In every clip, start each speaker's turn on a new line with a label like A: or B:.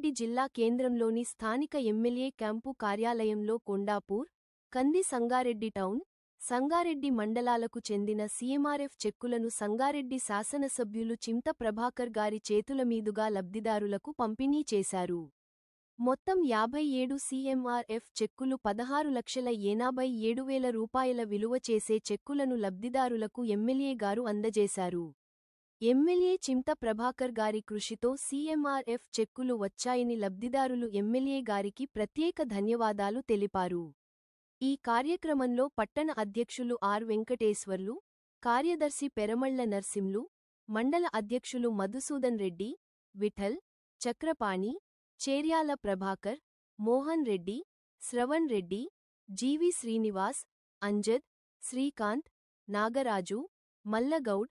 A: సంగారెడ్డి జిల్లా కేంద్రంలోని స్థానిక ఎమ్మెల్యే క్యాంపు కార్యాలయంలో కొండాపూర్ కంది సంగారెడ్డి టౌన్ సంగారెడ్డి మండలాలకు చెందిన సీఎంఆర్ఎఫ్ చెక్కులను సంగారెడ్డి శాసనసభ్యులు చింత ప్రభాకర్ గారి చేతుల మీదుగా లబ్ధిదారులకు పంపిణీ చేశారు. మొత్తం యాభై ఏడు సీఎంఆర్ఎఫ్ చెక్కులు పదహారు లక్షల ఎనభై ఏడు వేల రూపాయల విలువ చేసే చెక్కులను లబ్ధిదారులకు ఎమ్మెల్యే గారు అందజేశారు. ఎమ్మెల్యే చింత ప్రభాకర్ గారి కృషితో సీఎంఆర్ఎఫ్ చెక్కులు వచ్చాయని లబ్ధిదారులు ఎమ్మెల్యే గారికి ప్రత్యేక ధన్యవాదాలు తెలిపారు. ఈ కార్యక్రమంలో పట్టణ అధ్యక్షులు ఆర్ వెంకటేశ్వర్లు కార్యదర్శి పెరమళ్ళ నర్సింలు మండల అధ్యక్షులు మధుసూదన్ రెడ్డి విఠల్ చక్రపాణి చేర్యాల ప్రభాకర్ మోహన్ రెడ్డి శ్రవణ్ రెడ్డి జీవి శ్రీనివాస్ అంజద్ శ్రీకాంత్ నాగరాజు మల్లగౌడ్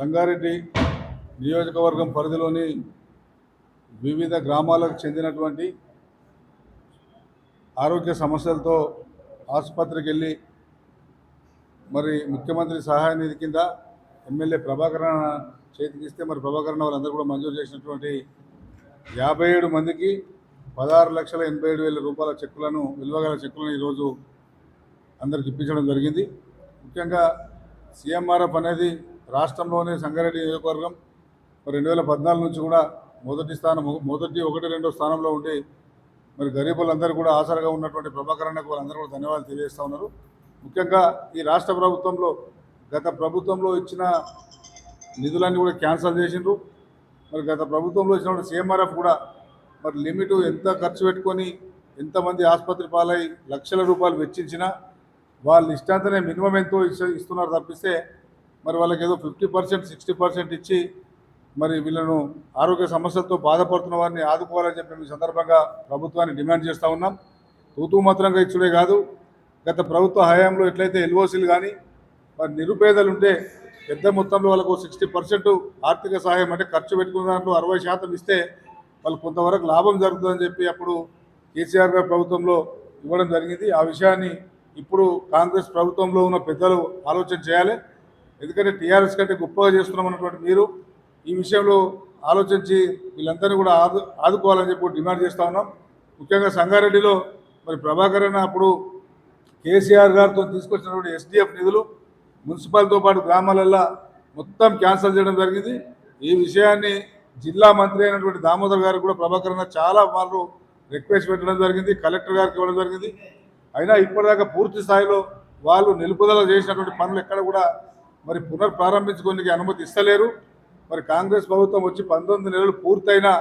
B: సంగారెడ్డి నియోజకవర్గం పరిధిలోని వివిధ గ్రామాలకు చెందినటువంటి ఆరోగ్య సమస్యలతో ఆసుపత్రికి వెళ్ళి మరి ముఖ్యమంత్రి సహాయ నిధి కింద ఎమ్మెల్యే ప్రభాకరణ చేతికిస్తే మరి ప్రభాకరణ వాళ్ళందరూ కూడా మంజూరు చేసినటువంటి యాభై ఏడు మందికి పదహారు లక్షల ఎనభై ఏడు వేల రూపాయల చెక్కులను విలువగల చెక్కులను ఈరోజు అందరికి ఇప్పించడం జరిగింది. ముఖ్యంగా సీఎంఆర్ఎఫ్ అనేది రాష్ట్రంలోనే సంగారెడ్డి నియోజకవర్గం మరి రెండు వేల పద్నాలుగు నుంచి కూడా మొదటి స్థానం మొదటి ఒకటి రెండో స్థానంలో ఉండి మరి గరీబులందరూ కూడా ఆసరగా ఉన్నటువంటి ప్రభాకరణకు వాళ్ళందరూ కూడా ధన్యవాదాలు తెలియజేస్తూ ఉన్నారు. ముఖ్యంగా ఈ రాష్ట్ర ప్రభుత్వంలో గత ప్రభుత్వంలో ఇచ్చిన నిధులన్నీ కూడా క్యాన్సిల్ చేసిండ్రు. మరి గత ప్రభుత్వంలో ఇచ్చినటువంటి సీఎంఆర్ఎఫ్ కూడా మరి లిమిట్ ఎంత ఖర్చు పెట్టుకొని ఎంతమంది ఆసుపత్రి పాలై లక్షల రూపాయలు వెచ్చించినా వాళ్ళు ఇష్టాంతనే మినిమం ఎంతో ఇస్తున్నారు తప్పిస్తే మరి వాళ్ళకి ఏదో ఫిఫ్టీ పర్సెంట్ సిక్స్టీ పర్సెంట్ ఇచ్చి మరి వీళ్ళను ఆరోగ్య సమస్యలతో బాధపడుతున్న వారిని ఆదుకోవాలని చెప్పి మేము ఈ సందర్భంగా ప్రభుత్వాన్ని డిమాండ్ చేస్తూ ఉన్నాం. తూతూ మాత్రంగా ఇచ్చుడే కాదు. గత ప్రభుత్వ హయాంలో ఎట్లయితే ఎల్ఓసీలు కానీ మరి నిరుపేదలు ఉంటే పెద్ద మొత్తంలో వాళ్ళకు సిక్స్టీ పర్సెంట్ ఆర్థిక సహాయం అంటే ఖర్చు పెట్టుకున్న దాంట్లో అరవై శాతం ఇస్తే వాళ్ళు కొంతవరకు లాభం జరుగుతుందని చెప్పి అప్పుడు కేసీఆర్ గారి ప్రభుత్వంలో ఇవ్వడం జరిగింది. ఆ విషయాన్ని ఇప్పుడు కాంగ్రెస్ ప్రభుత్వంలో ఉన్న పెద్దలు ఆలోచన చేయాలి. ఎందుకంటే టీఆర్ఎస్ కంటే గొప్పగా చేస్తున్నామన్నటువంటి మీరు ఈ విషయంలో ఆలోచించి వీళ్ళందరినీ కూడా ఆదు ఆదుకోవాలని చెప్పి డిమాండ్ చేస్తూ ఉన్నాం. ముఖ్యంగా సంగారెడ్డిలో మరి ప్రభాకర్ అన్న అప్పుడు కేసీఆర్ గారితో తీసుకొచ్చినటువంటి ఎస్డిఎఫ్ నిధులు మున్సిపాలిటీతో పాటు గ్రామాలల్లో మొత్తం క్యాన్సిల్ చేయడం జరిగింది. ఈ విషయాన్ని జిల్లా మంత్రి అయినటువంటి దామోదర్ గారు కూడా ప్రభాకర్ అన్న చాలా వాళ్ళు రిక్వెస్ట్ పెట్టడం జరిగింది కలెక్టర్ గారికి ఇవ్వడం జరిగింది. అయినా ఇప్పటిదాకా పూర్తి స్థాయిలో వాళ్ళు నిలుపుదల చేసినటువంటి పనులు ఎక్కడ కూడా మరి పునర్ప్రారంభించుకోనికి అనుమతి ఇస్తలేరు. మరి కాంగ్రెస్ ప్రభుత్వం వచ్చి పంతొమ్మిది నెలలు పూర్తయినా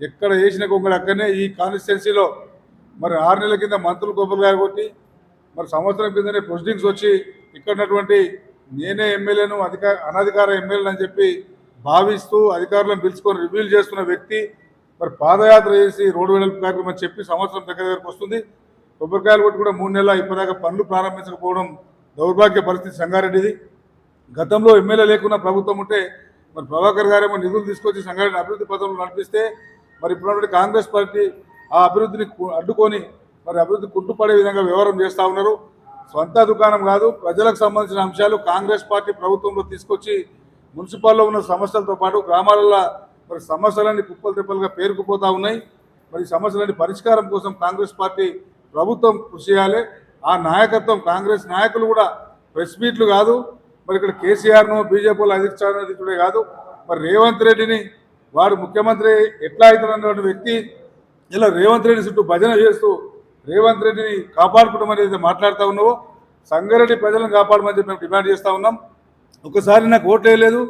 B: ఎక్కడ వేసిన కొంగడు అక్కడనే ఈ కాన్స్టిట్యున్సీలో మరి ఆరు నెలల కింద మంత్రులు గొప్పలు కొట్టి మరి సంవత్సరం కిందనే ప్రొసీడింగ్స్ వచ్చి ఇక్కడ ఉన్నటువంటి నేనే ఎమ్మెల్యేను అధికార అనధికార ఎమ్మెల్యేలు అని చెప్పి భావిస్తూ అధికారులను పిలుచుకొని రివ్యూలు చేస్తున్న వ్యక్తి మరి పాదయాత్ర చేసి రోడ్డు వెడల్పు కార్యక్రమం చెప్పి సంవత్సరం దగ్గర దగ్గరకు వస్తుంది. కొబ్బరికాయలు కొట్టి కూడా మూడు నెలల ఇప్పటిదాకా పనులు ప్రారంభించకపోవడం దౌర్భాగ్య పరిస్థితి సంగారెడ్డిది. గతంలో ఎమ్మెల్యే లేకున్న ప్రభుత్వం ఉంటే మరి ప్రభాకర్ గారేమో నిధులు తీసుకొచ్చి సంఘటన అభివృద్ధి పథంలో నడిపిస్తే మరి ఇప్పుడున్నటువంటి కాంగ్రెస్ పార్టీ ఆ అభివృద్ధిని అడ్డుకొని మరి అభివృద్ధి కుట్టుపడే విధంగా వ్యవహారం చేస్తూ ఉన్నారు. సొంత దుకాణం కాదు ప్రజలకు సంబంధించిన అంశాలు కాంగ్రెస్ పార్టీ ప్రభుత్వంలో తీసుకొచ్చి మున్సిపాల్లో ఉన్న సమస్యలతో పాటు గ్రామాలలో మరి సమస్యలన్నీ కుప్పలు తిప్పలుగా పేరుకుపోతూ ఉన్నాయి. మరి సమస్యలన్నీ పరిష్కారం కోసం కాంగ్రెస్ పార్టీ ప్రభుత్వం కృషి చేయాలి. ఆ నాయకత్వం కాంగ్రెస్ నాయకులు కూడా ప్రెస్ మీట్లు కాదు మరి ఇక్కడ కేసీఆర్ను బీజేపీలో అధిష్టానధికుడే కాదు. మరి రేవంత్ రెడ్డిని వాడు ముఖ్యమంత్రి ఎట్లా అవుతారన్నటువంటి వ్యక్తి ఇలా రేవంత్ రెడ్డి చుట్టూ భజన చేస్తూ రేవంత్ రెడ్డిని కాపాడుకోవడం అనేది మాట్లాడుతూ ఉన్నావు. సంగారెడ్డి ప్రజలను కాపాడమని చెప్పి మేము డిమాండ్ చేస్తూ ఉన్నాం. ఒకసారి నాకు ఓట్లేదు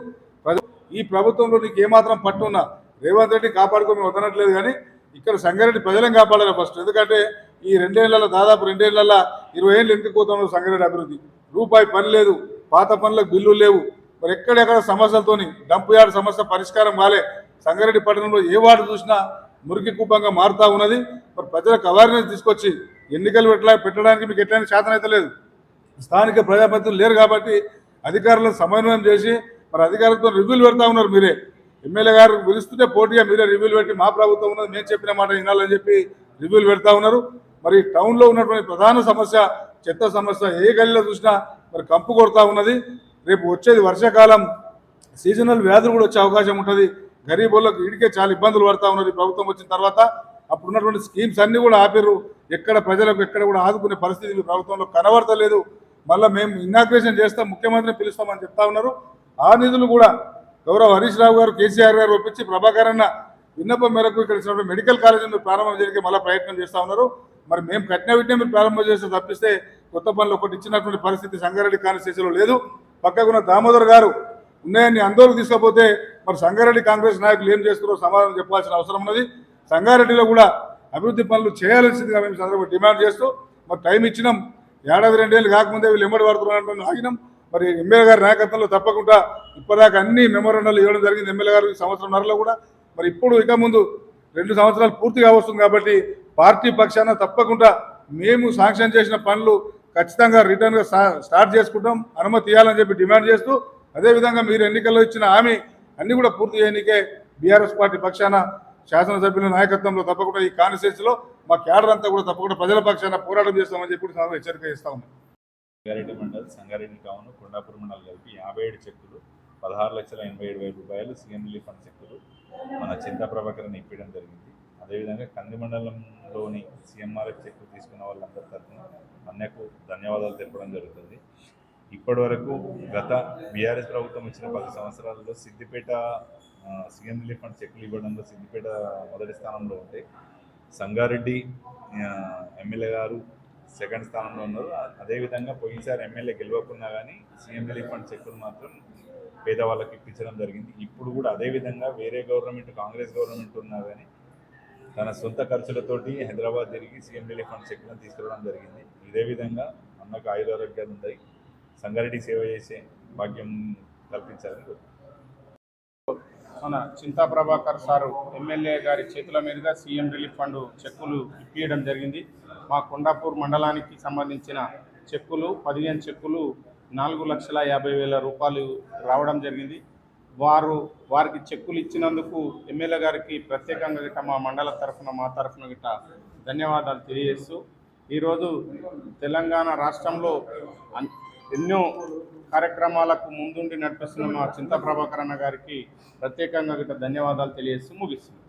B: ఈ ప్రభుత్వంలో నీకు ఏమాత్రం పట్టు ఉన్నా రేవంత్ రెడ్డి కాపాడుకో మేము వదనట్లేదు కానీ ఇక్కడ సంగారెడ్డి ప్రజలను కాపాడాలి ఫస్ట్. ఎందుకంటే ఈ రెండేళ్ళలో దాదాపు రెండేళ్ళలో ఇరవై ఏళ్ళు ఎందుకు పోతాం సంగారెడ్డి అభివృద్ధి. రూపాయి పని లేదు. పాత పనులకు బిల్లు లేవు. మరి ఎక్కడెక్కడ సమస్యలతోని డంప్ యార్డ్ సమస్య పరిష్కారం కాలే. సంగారెడ్డి పట్టణంలో ఏ వార్డు చూసినా మురికి కూపంగా మారుతా ఉన్నది. మరి ప్రజలకు అవేర్నెస్ తీసుకొచ్చి ఎన్నికలు పెట్టలా పెట్టడానికి మీకు ఎట్లాంటి శాతం అయితే లేదు. స్థానిక ప్రజాప్రతినిధులు లేరు కాబట్టి అధికారులను సమన్వయం చేసి మరి అధికారులతో రివ్యూలు పెడతా ఉన్నారు మీరే. ఎమ్మెల్యే గారు పిలుస్తుంటే పోటీగా మీరే రివ్యూలు పెట్టి మా ప్రభుత్వం ఉన్నది. మేము చెప్పిన మాట వినాలని చెప్పి రివ్యూలు పెడతా ఉన్నారు. మరి టౌన్లో ఉన్నటువంటి ప్రధాన సమస్య చెత్త సమస్య ఏ గల్లీలో చూసినా మరి కంపు కొడతా ఉన్నది. రేపు వచ్చేది వర్షాకాలం. సీజనల్ వ్యాధులు కూడా వచ్చే అవకాశం ఉంటుంది. గరీబులకు ఇడికే చాలా ఇబ్బందులు పడతా ఉన్నారు ఈ ప్రభుత్వం వచ్చిన తర్వాత అప్పుడు ఉన్నటువంటి స్కీమ్స్ అన్నీ కూడా ఆపారు ఎక్కడ ప్రజలకు ఎక్కడ కూడా ఆదుకునే పరిస్థితులు ప్రభుత్వంలో కనబడతలేదు. మళ్ళీ మేము ఇనాగ్రేషన్ చేస్తాం ముఖ్యమంత్రిని పిలుస్తామని చెప్తా ఉన్నారు. ఆ నిధులు కూడా గౌరవ హరీష్ రావు గారు కేసీఆర్ గారు ఒప్పించి ప్రభాకర్ అన్న విన్నపం మేరకు ఇక్కడ మెడికల్ కాలేజీ ప్రారంభం చేయడానికి మళ్ళీ ప్రయత్నం చేస్తా ఉన్నారు. మరి మేము కట్టిన వీటినే మీరు ప్రారంభం చేస్తే తప్పిస్తే కొత్త పనులు ఒకటి ఇచ్చినటువంటి పరిస్థితి సంగారెడ్డి కాన్స్టిట్యూన్సీలో లేదు. పక్కకున్న దామోదర్ గారు ఉన్నాయని అందరూ తీసుకపోతే మరి సంగారెడ్డి కాంగ్రెస్ నాయకులు ఏం చేస్తున్నారో సమాధానం చెప్పాల్సిన అవసరం ఉన్నది. సంగారెడ్డిలో కూడా అభివృద్ధి పనులు చేయాల్సిందిగా మేము సందర్భంగా డిమాండ్ చేస్తూ మరి టైం ఇచ్చినాం. ఏడాది రెండేళ్ళు కాకముందే వీళ్ళు ఎమ్మడి పడుతున్నారు ఆగినాం. మరి ఎమ్మెల్యే గారి నాయకత్వంలో తప్పకుండా ఇప్పటిదాకా అన్ని మెమోరండాలు ఇవ్వడం జరిగింది. ఎమ్మెల్యే గారు సంవత్సరం సంవత్సరంన్నరలో కూడా. మరి ఇప్పుడు ఇక ముందు రెండు సంవత్సరాలు పూర్తిగా వస్తుంది కాబట్టి పార్టీ పక్షాన తప్పకుండా మేము శాంక్షన్ చేసిన పనులు ఖచ్చితంగా రిటర్న్గా స్టార్ట్ చేసుకుంటాం అనుమతి ఇవ్వాలని చెప్పి డిమాండ్ చేస్తూ అదేవిధంగా మీరు ఎన్నికల్లో ఇచ్చిన హామీ అన్ని కూడా పూర్తి చేయనికే బీఆర్ఎస్ పార్టీ పక్షాన శాసనసభ్యుల నాయకత్వంలో తప్పకుండా ఈ కాన్స్టిట్యూన్సీలో మా క్యాడర్ అంతా కూడా తప్పకుండా ప్రజల పక్షాన పోరాటం చేస్తామని చెప్పి కూడా హెచ్చరిక ఇస్తాము ఉన్నాం.
C: సంగారెడ్డి మండల్ సంగారెడ్డి టౌన్ కొండాపూర్ మండల్ కలిపి యాభై ఏడు చెక్కులు పదహారు లక్షల ఎనభై ఏడు వేల రూపాయలు సీఎం రిలీఫ్ ఫండ్ చెక్కులు మన చింతా ప్రభాకర్ని ఇప్పించడం జరిగింది. అదేవిధంగా కంది మండలంలోని సీఎంఆర్ఎఫ్ చెక్కు తీసుకున్న వాళ్ళందరి తరఫున అన్నకు ధన్యవాదాలు తెలపడం జరుగుతుంది. ఇప్పటి వరకు గత బీఆర్ఎస్ ప్రభుత్వం ఇచ్చిన పది సంవత్సరాలలో సిద్దిపేట సీఎం రిలీఫ్ ఫండ్ చెక్కులు ఇవ్వడంలో సిద్దిపేట మొదటి స్థానంలో ఉంటే సంగారెడ్డి ఎమ్మెల్యే గారు సెకండ్ స్థానంలో ఉన్నారు. అదేవిధంగా పోయినసారి ఎమ్మెల్యే గెలవకున్నా కానీ సీఎం రిలీఫ్ ఫండ్ చెక్కులు మాత్రం పేదవాళ్ళకి ఇప్పించడం జరిగింది. ఇప్పుడు కూడా అదేవిధంగా వేరే గవర్నమెంట్ కాంగ్రెస్ గవర్నమెంట్ ఉన్నా కానీ తన సొంత ఖర్చులతోటి హైదరాబాద్ తిరిగి సీఎం రిలీఫ్ ఫండ్ చెక్లను తీసుకురావడం జరిగింది. ఇదే విధంగా అన్నకు ఆయురారోగ్యాలు ఉంటాయి. సంగారెడ్డి సేవ చేసే భాగ్యం కల్పించాలని
D: మన చింతా ప్రభాకర్ సారు ఎమ్మెల్యే గారి చేతుల మీదుగా సీఎం రిలీఫ్ ఫండ్ చెక్కులు ఇప్పించడం జరిగింది. మా కొండాపూర్ మండలానికి సంబంధించిన చెక్కులు పదిహేను చెక్కులు నాలుగు లక్షల యాభై వేల రూపాయలు రావడం జరిగింది. వారు వారికి చెక్కులు ఇచ్చినందుకు ఎమ్మెల్యే గారికి ప్రత్యేకంగా గిట్ట మా మండల తరఫున మా తరఫున గిట్ట ధన్యవాదాలు తెలియజేస్తూ ఈరోజు తెలంగాణ రాష్ట్రంలో ఎన్నో కార్యక్రమాలకు ముందుండి నడిపిస్తున్న మా చింత ప్రభాకరణ గారికి ప్రత్యేకంగా గిట్ట ధన్యవాదాలు తెలియజేస్తూ ముగిస్తుంది